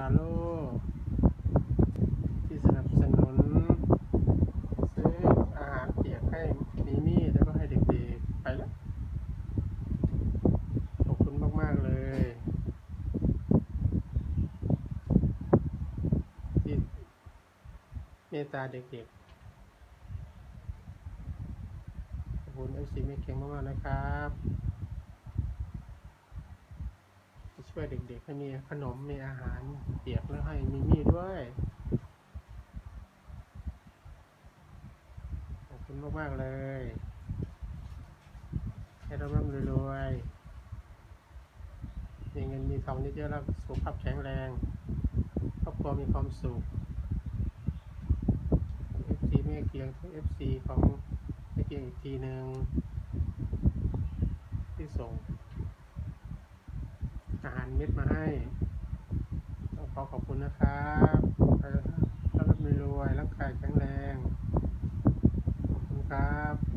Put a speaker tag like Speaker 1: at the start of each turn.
Speaker 1: าโล ที่สนับสนุน ซื้ออาหารเปียกให้มีมี่แล้วก็ให้เด็กๆ ไปแล้วขอบคุณมากๆเลย ที่เมตตาเด็กๆขอบคุณเอฟซีเมฆเก่งมากๆนะครับที่ ช่วยเด็กๆให้มีขนมมีอาหารเปียกแล้วให้มีมีด้วยขอบคุณมากๆเลยให้เราร่ำรวยๆมีเงินมีทองเยอะๆแล้วสุขภาพแข็งแรงครอบครัวมีความสุข FC แม่เกียงทุก FC ของแม่เกียงอีกทีหนึ่งที่ส่ง อาหารเม็ดมาให้ต้องขอขอบคุณนะครับรับรวยร่างกายแข็งแรงขอบคุณครับ